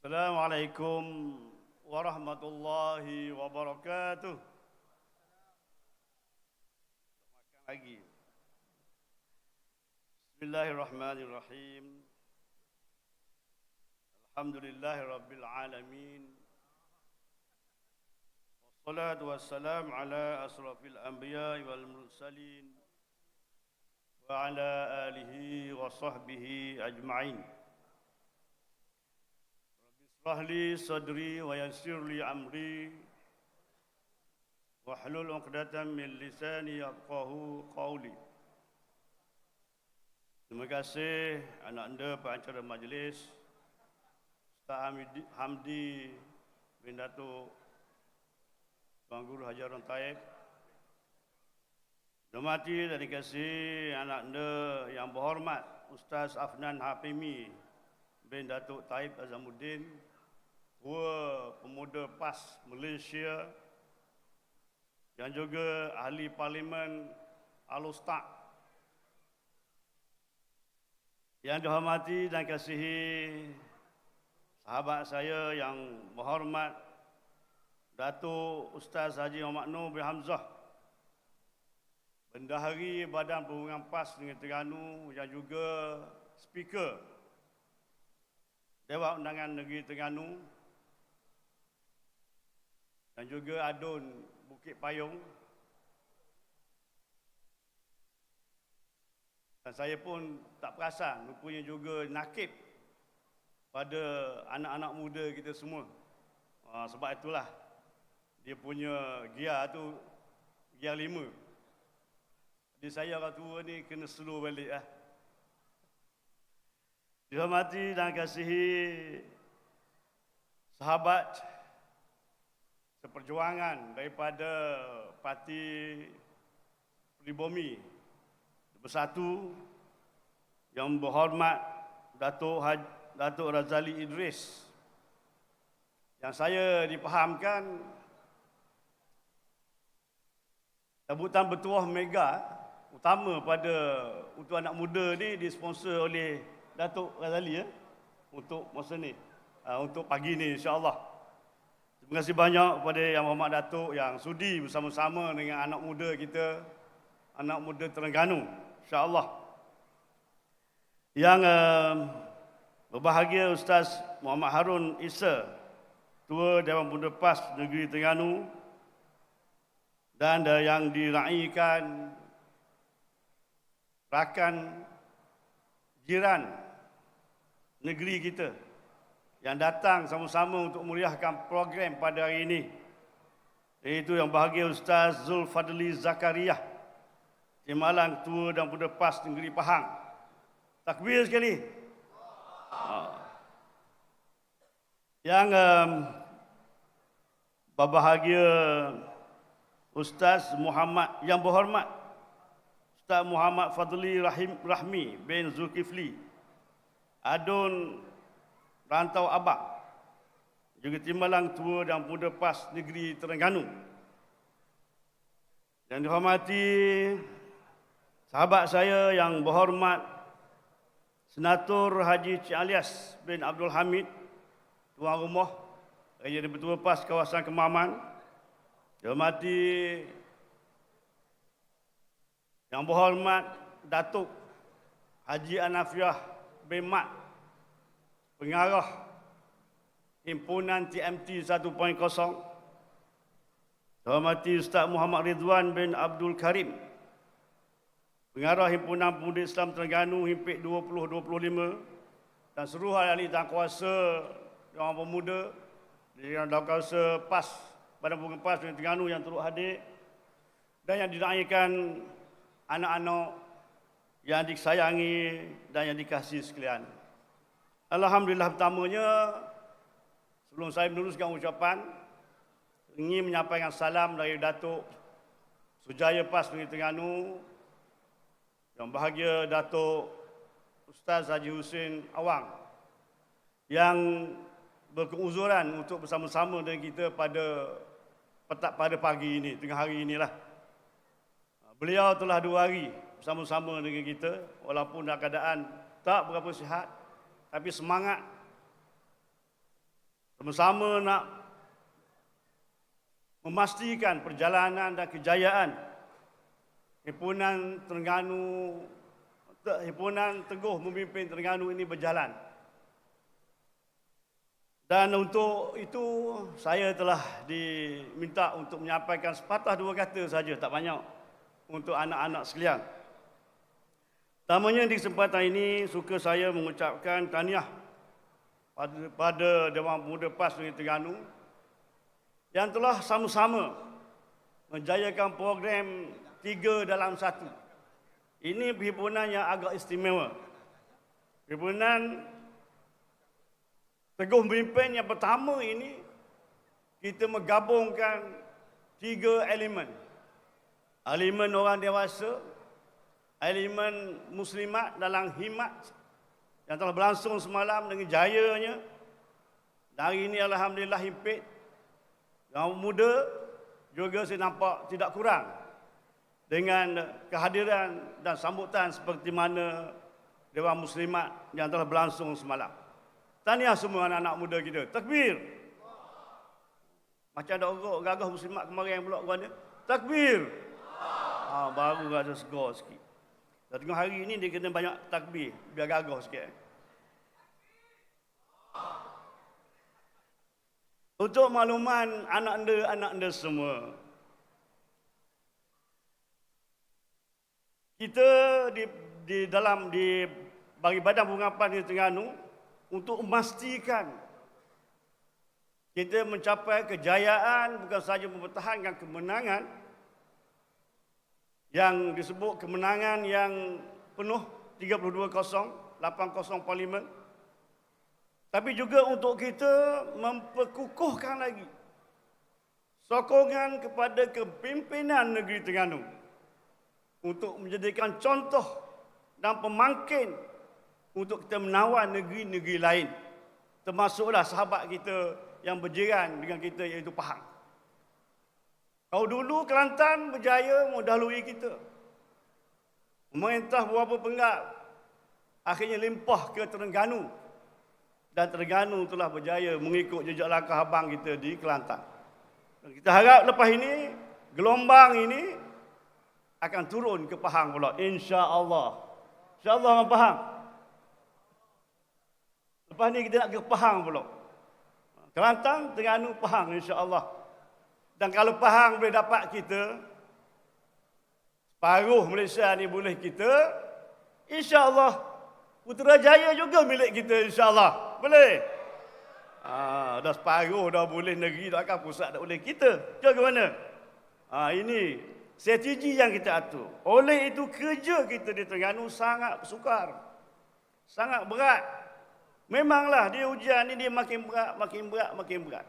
السلام عليكم ورحمة الله وبركاته. بسم الله الرحمن الرحيم. الحمد لله رب العالمين. والصلاة والسلام على أشرف الأنبياء والمرسلين وعلى آله وصحبه أجمعين. Rahli sadri wa yasir li amri. Wa hlul uqdatan min lisani yafqahu qawli. Terima kasih anak anda pengacara majlis. Ustaz Hamdi bin Datuk Tuan Guru Haji Arun Taib. Demati dan dikasih anak anda yang berhormat Ustaz Afnan Hafimi bin Datuk Taib Azamuddin Ketua Pemuda PAS Malaysia yang juga Ahli Parlimen Al-Ustaz yang dihormati dan kasihi sahabat saya yang berhormat Datuk Ustaz Haji Muhammad Nur bin Hamzah Bendahari Badan Perhubungan PAS Negeri Terengganu yang juga speaker Dewan Undangan Negeri Terengganu dan juga adun Bukit Payung. Dan saya pun tak perasan, rupanya juga nakib pada anak-anak muda kita semua. Ha, sebab itulah dia punya gear tu gear lima. Jadi saya orang tua ni kena slow balik lah. Dihormati dan kasihi sahabat seperjuangan daripada parti Pribomi Bersatu yang berhormat Datuk Haj, Datuk Razali Idris yang saya dipahamkan sambutan bertuah mega utama pada untuk anak muda ni disponsor oleh Datuk Razali ya untuk masa ni uh, untuk pagi ni insya-Allah. Terima kasih banyak kepada Yang Berhormat Datuk yang sudi bersama-sama dengan anak muda kita, anak muda Terengganu, insya-Allah. Yang uh, berbahagia Ustaz Muhammad Harun Isa, Tua Dewan Pemuda PAS Negeri Terengganu dan uh, yang diraikan rakan jiran negeri kita yang datang sama-sama untuk meriahkan program pada hari ini. Iaitu yang bahagia Ustaz Zulfadli Zakaria, Timbalan Tua dan Pemuda PAS Negeri Pahang. Takbir sekali. Yang um, berbahagia Ustaz Muhammad yang berhormat Ustaz Muhammad Fadli Rahim Rahmi bin Zulkifli Adun Rantau Abang juga Timbalang Tua dan Pemuda PAS Negeri Terengganu. Yang dihormati sahabat saya yang berhormat Senator Haji Cik Alias bin Abdul Hamid, Tuan Rumah Raja dan Petua PAS Kawasan Kemaman. Dihormati yang berhormat Datuk Haji Anafiah bin Mat pengarah himpunan TMT 1.0 Hormati Ustaz Muhammad Ridwan bin Abdul Karim. Pengarah himpunan pemuda Islam Terengganu himpit 2025 dan seluruh ahli dan kuasa yang pemuda dalam kuasa PAS Badan Pengurusan PAS di Terengganu yang turut hadir. Dan yang dinaikkan anak-anak yang disayangi dan yang dikasihi sekalian. Alhamdulillah pertamanya sebelum saya meneruskan ucapan ingin menyampaikan salam dari Datuk Sujaya Pas Negeri Terengganu yang bahagia Datuk Ustaz Haji Hussein Awang yang berkeuzuran untuk bersama-sama dengan kita pada petak pada pagi ini, tengah hari inilah. Beliau telah dua hari bersama-sama dengan kita walaupun keadaan tak berapa sihat tapi semangat sama-sama nak memastikan perjalanan dan kejayaan himpunan Terengganu himpunan Teguh memimpin Terengganu ini berjalan. Dan untuk itu saya telah diminta untuk menyampaikan sepatah dua kata saja, tak banyak untuk anak-anak sekalian. Pertamanya di kesempatan ini suka saya mengucapkan tahniah pada, pada Dewan Pemuda PAS Negeri Terengganu yang telah sama-sama menjayakan program tiga dalam satu. Ini perhimpunan yang agak istimewa. Perhimpunan Teguh Memimpin yang pertama ini kita menggabungkan tiga elemen. Elemen orang dewasa, elemen muslimat dalam himat yang telah berlangsung semalam dengan jayanya. Dari ini Alhamdulillah himpit. Yang muda juga saya nampak tidak kurang dengan kehadiran dan sambutan seperti mana Dewan Muslimat yang telah berlangsung semalam. Tahniah semua anak-anak muda kita. Takbir. Macam ada orang gagah muslimat kemarin pula? Takbir. Ha, baru rasa segar sikit. Dan tengah hari ini dia kena banyak takbir biar gagah sikit. Eh. Untuk makluman anak anda, anak anda semua. Kita di, di dalam di bagi badan pengapan di Terengganu untuk memastikan kita mencapai kejayaan bukan sahaja mempertahankan kemenangan yang disebut kemenangan yang penuh 32-0, 8-0 parlimen. Tapi juga untuk kita memperkukuhkan lagi sokongan kepada kepimpinan negeri Terengganu untuk menjadikan contoh dan pemangkin untuk kita menawan negeri-negeri lain. Termasuklah sahabat kita yang berjiran dengan kita iaitu Pahang. Kalau dulu Kelantan berjaya mendahului kita. Pemerintah beberapa penggal akhirnya limpah ke Terengganu. Dan Terengganu telah berjaya mengikut jejak langkah abang kita di Kelantan. Dan kita harap lepas ini, gelombang ini akan turun ke Pahang pula. Insya Allah. Insya Allah orang Pahang. Lepas ini kita nak ke Pahang pula. Kelantan, Terengganu, Pahang insya Allah. Dan kalau Pahang boleh dapat kita, separuh Malaysia ni boleh kita, insya-Allah Putrajaya juga milik kita insya-Allah. Boleh? Ah, dah separuh dah boleh negeri dah kan pusat dah boleh kita. Jom ke mana? Ah, ini strategi yang kita atur. Oleh itu kerja kita di Terengganu sangat sukar. Sangat berat. Memanglah dia ujian ini dia makin berat, makin berat, makin berat.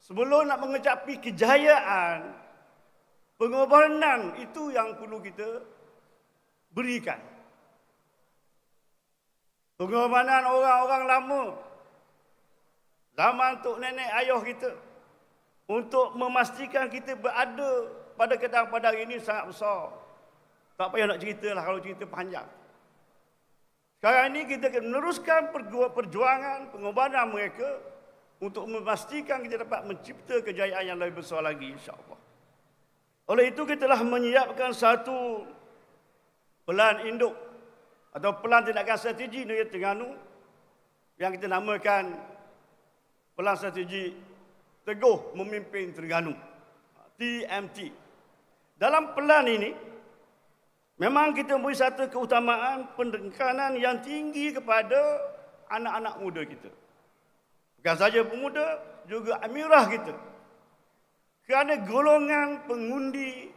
Sebelum nak mengecapi kejayaan, pengorbanan itu yang perlu kita berikan. Pengorbanan orang-orang lama, zaman tok nenek ayah kita, untuk memastikan kita berada pada kedang padang ini sangat besar. Tak payah nak ceritalah kalau cerita panjang. Sekarang ini kita akan meneruskan perjuangan pengorbanan mereka untuk memastikan kita dapat mencipta kejayaan yang lebih besar lagi insya-Allah. Oleh itu kita telah menyiapkan satu pelan induk atau pelan tindakan strategi negeri Terengganu yang kita namakan pelan strategi teguh memimpin Terengganu TMT. Dalam pelan ini memang kita memberi satu keutamaan pendekanan yang tinggi kepada anak-anak muda kita. Bukan saja pemuda, juga amirah kita. Kerana golongan pengundi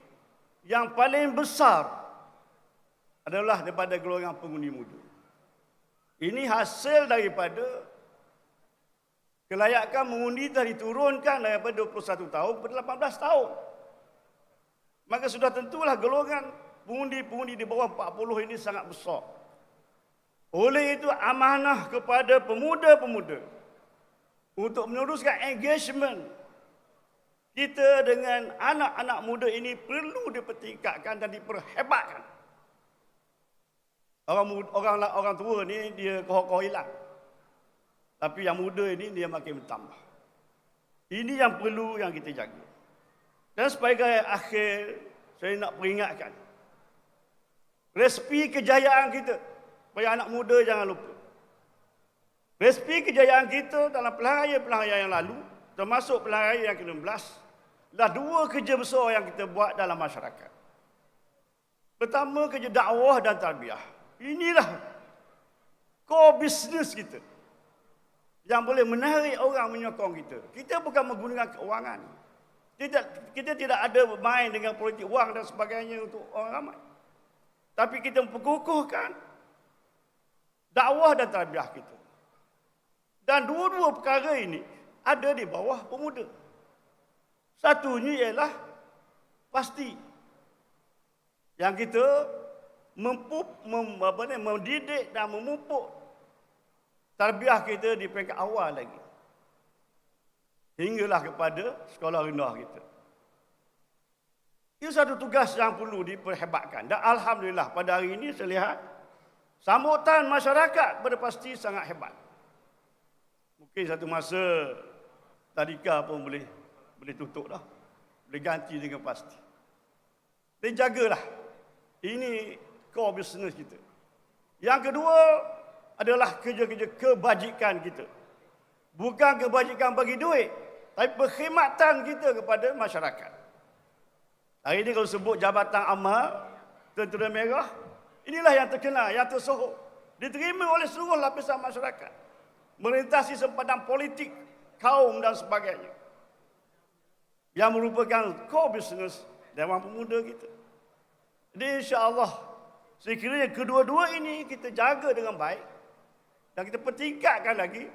yang paling besar adalah daripada golongan pengundi muda. Ini hasil daripada kelayakan mengundi telah diturunkan daripada 21 tahun ke 18 tahun. Maka sudah tentulah golongan pengundi-pengundi di bawah 40 ini sangat besar. Oleh itu amanah kepada pemuda-pemuda untuk meneruskan engagement kita dengan anak-anak muda ini perlu dipertingkatkan dan diperhebatkan. Orang orang orang tua ni dia koh-koh hilang. Tapi yang muda ini dia makin bertambah. Ini yang perlu yang kita jaga. Dan sebagai akhir, saya nak peringatkan. Resipi kejayaan kita. Supaya anak muda jangan lupa. Resipi kejayaan kita dalam pelahaya-pelahaya yang lalu, termasuk pelahaya yang ke-16, adalah dua kerja besar yang kita buat dalam masyarakat. Pertama, kerja dakwah dan tarbiyah. Inilah core business kita yang boleh menarik orang menyokong kita. Kita bukan menggunakan keuangan. Kita, kita tidak ada main dengan politik wang dan sebagainya untuk orang ramai. Tapi kita memperkukuhkan dakwah dan tarbiyah kita. Dan dua-dua perkara ini ada di bawah pemuda. Satunya ialah pasti yang kita mempup, mem, apa ni, mendidik dan memupuk Tarbiyah kita di peringkat awal lagi. Hinggalah kepada sekolah rendah kita. Itu satu tugas yang perlu diperhebatkan. Dan Alhamdulillah pada hari ini saya lihat sambutan masyarakat pada pasti sangat hebat. Mungkin satu masa tadika pun boleh boleh tutup dah. Boleh ganti dengan pasti. Dan jagalah. Ini core business kita. Yang kedua, adalah kerja-kerja kebajikan kita. Bukan kebajikan bagi duit, tapi perkhidmatan kita kepada masyarakat. Hari ini kalau sebut Jabatan Amal, Tentera Merah, inilah yang terkenal, yang tersohor. Diterima oleh seluruh lapisan masyarakat. Melintasi sempadan politik, kaum dan sebagainya. Yang merupakan core business Dewan Pemuda kita. Jadi insyaAllah, sekiranya kedua-dua ini kita jaga dengan baik, dan kita pertingkatkan lagi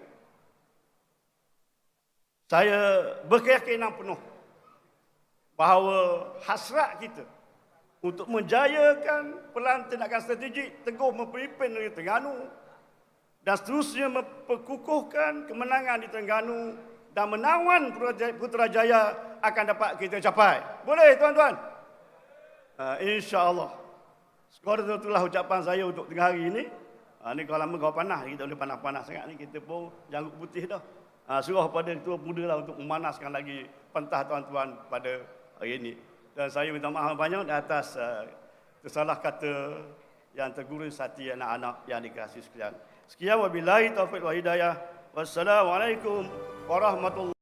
saya berkeyakinan penuh bahawa hasrat kita untuk menjayakan pelan tindakan strategik teguh memimpin negeri Terengganu dan seterusnya memperkukuhkan kemenangan di Terengganu dan menawan Putrajaya akan dapat kita capai. Boleh tuan-tuan? Uh, InsyaAllah. Sekolah itulah ucapan saya untuk tengah hari ini. Ha, ni kalau lama kau panas, kita boleh panas-panas sangat ni, kita pun janggut putih dah. Ha, suruh pada ketua muda lah untuk memanaskan lagi pentah tuan-tuan pada hari ini. Dan saya minta maaf banyak atas uh, tersalah kata yang tergurus hati anak-anak yang dikasih sekalian. Sekian wabillahi taufiq wa hidayah. Wassalamualaikum warahmatullahi